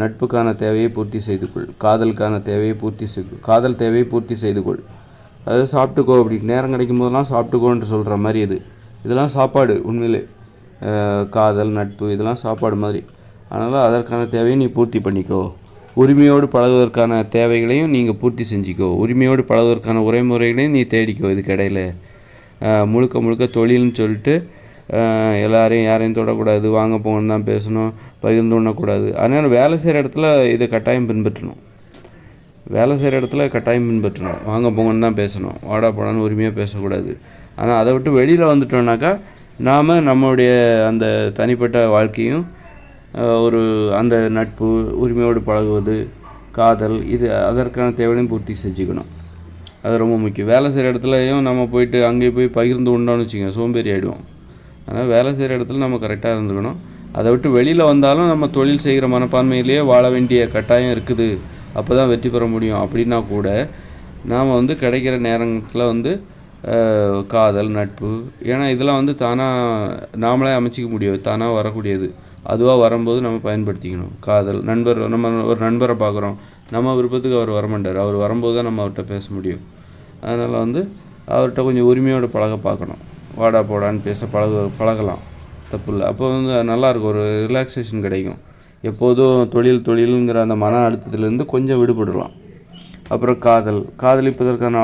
நட்புக்கான தேவையை பூர்த்தி செய்து கொள். காதலுக்கான தேவையை பூர்த்தி செய்து காதல் தேவையை பூர்த்தி செய்து கொள். அதாவது சாப்பிட்டுக்கோ அப்படி. நேரம் கிடைக்கும் போதெல்லாம் சாப்பிட்டுக்கோன்னு சொல்கிற மாதிரி இது. இதெல்லாம் சாப்பாடு உண்மையிலே. காதல் நட்பு இதெல்லாம் சாப்பாடு மாதிரி. அதனால் அதற்கான தேவையை நீ பூர்த்தி பண்ணிக்கோ. உரிமையோடு பழகுவதற்கான தேவைகளையும் நீங்கள் பூர்த்தி செஞ்சுக்கோ. உரிமையோடு பழகுவதற்கான உரைமுறைகளையும் நீ தேடிக்கோ இதுக்கு இடையில. முழுக்க முழுக்க தொழில்னு சொல்லிட்டு எல்லாரையும் யாரையும் தொடக்கூடாது வாங்க போங்கன்னு தான் பேசணும் பகிர்ந்து உண்ணக்கூடாது. அதனால் வேலை செய்கிற இடத்துல இதை கட்டாயம் பின்பற்றணும். வேலை செய்கிற இடத்துல கட்டாயம் பின்பற்றணும். வாங்க போங்கன்னு தான் பேசணும். வாடா போடான்னு உரிமையாக பேசக்கூடாது. ஆனால் அதை விட்டு வெளியில் வந்துட்டோம்னாக்கா நாம் நம்மளுடைய அந்த தனிப்பட்ட வாழ்க்கையும் ஒரு அந்த நட்பு உரிமையோடு பழகுவது காதல் இது அதற்கான தேவையும் பூர்த்தி செஞ்சுக்கணும். அது ரொம்ப முக்கியம். வேலை செய்கிற இடத்துலையும் நம்ம போயிட்டு அங்கே போய் பகிர்ந்து உண்டோன்னு வச்சுக்கோங்க சோம்பேறி ஆகிடுவோம் அதனால் வேலை செய்கிற இடத்துல நம்ம கரெக்டாக இருந்துக்கணும். அதை விட்டு வெளியில் வந்தாலும் நம்ம தொழில் செய்கிற மனப்பான்மையிலேயே வாழ வேண்டிய கட்டாயம் இருக்குது. அப்போ தான் வெற்றி பெற முடியும். அப்படின்னா கூட நாம் வந்து கிடைக்கிற நேரத்தில் வந்து காதல் நட்பு ஏன்னா இதெல்லாம் வந்து தானாக நாமளே அமைச்சிக்க முடியாது. தானாக வரக்கூடியது. அதுவாக வரும்போது நம்ம பயன்படுத்திக்கணும். காதல் நண்பர் நம்ம ஒரு நண்பரை பார்க்குறோம். நம்ம விருப்பத்துக்கு அவர் வரமாட்டார். அவர் வரும்போது தான் நம்ம அவர்கிட்ட பேச முடியும். அதனால் வந்து அவர்கிட்ட கொஞ்சம் உரிமையோடு பழக பார்க்கணும். வாடா போடான்னு பேச பழக பழகலாம். தப்பு இல்லை அப்போ வந்து அது நல்லாயிருக்கும் ஒரு ரிலாக்ஸேஷன் கிடைக்கும். எப்போதும் தொழில் தொழிலுங்கிற அந்த மன அழுத்தத்திலேருந்து கொஞ்சம் விடுபடலாம். அப்புறம் காதல். காதலிப்பதற்கான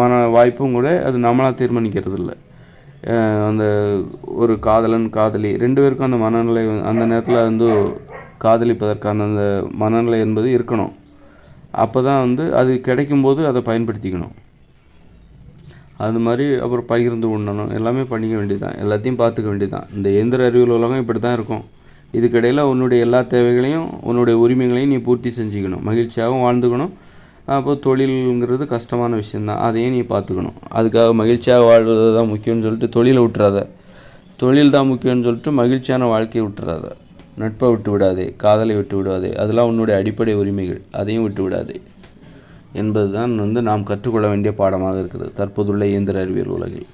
மன வாய்ப்பும் கூட அது நம்மளாக தீர்மானிக்கிறது இல்லை அந்த ஒரு காதலன் காதலி ரெண்டு பேருக்கும் அந்த மனநிலை அந்த நேரத்தில் வந்து காதலிப்பதற்கான அந்த மனநிலை என்பது இருக்கணும். அப்போ தான் வந்து அது கிடைக்கும்போது அதை பயன்படுத்திக்கணும். அது மாதிரி அப்புறம் பகிர்ந்து உண்ணணும். எல்லாமே பண்ணிக்க வேண்டியதுதான். எல்லாத்தையும் பார்த்துக்க வேண்டியதுதான். இந்த இயந்திர அறிவியல் உலகம் இப்படி தான் இருக்கும். இதுக்கிடையில் உன்னுடைய எல்லா தேவைகளையும் உன்னுடைய உரிமைகளையும் நீ பூர்த்தி செஞ்சுக்கணும். மகிழ்ச்சியாகவும் வாழ்ந்துக்கணும். அப்போ தொழிலுங்கிறது கஷ்டமான விஷயந்தான் அதையும் நீ பார்த்துக்கணும். அதுக்காக மகிழ்ச்சியாக வாழ்வது தான் முக்கியம்னு சொல்லிட்டு தொழிலை விட்டுறாத. தொழில் தான் முக்கியம்னு சொல்லிட்டு மகிழ்ச்சியான வாழ்க்கையை விட்டுறாத. நட்பை விட்டு விடாதே. காதலை விட்டு விடாதே. அதெல்லாம் உன்னுடைய அடிப்படை உரிமைகள். அதையும் விட்டு விடாதே. என்பதுதான் வந்து நாம் கற்றுக்கொள்ள வேண்டிய பாடமாக இருக்கிறது. தற்போதுள்ள இயந்திர அறிவியல் உலகில்.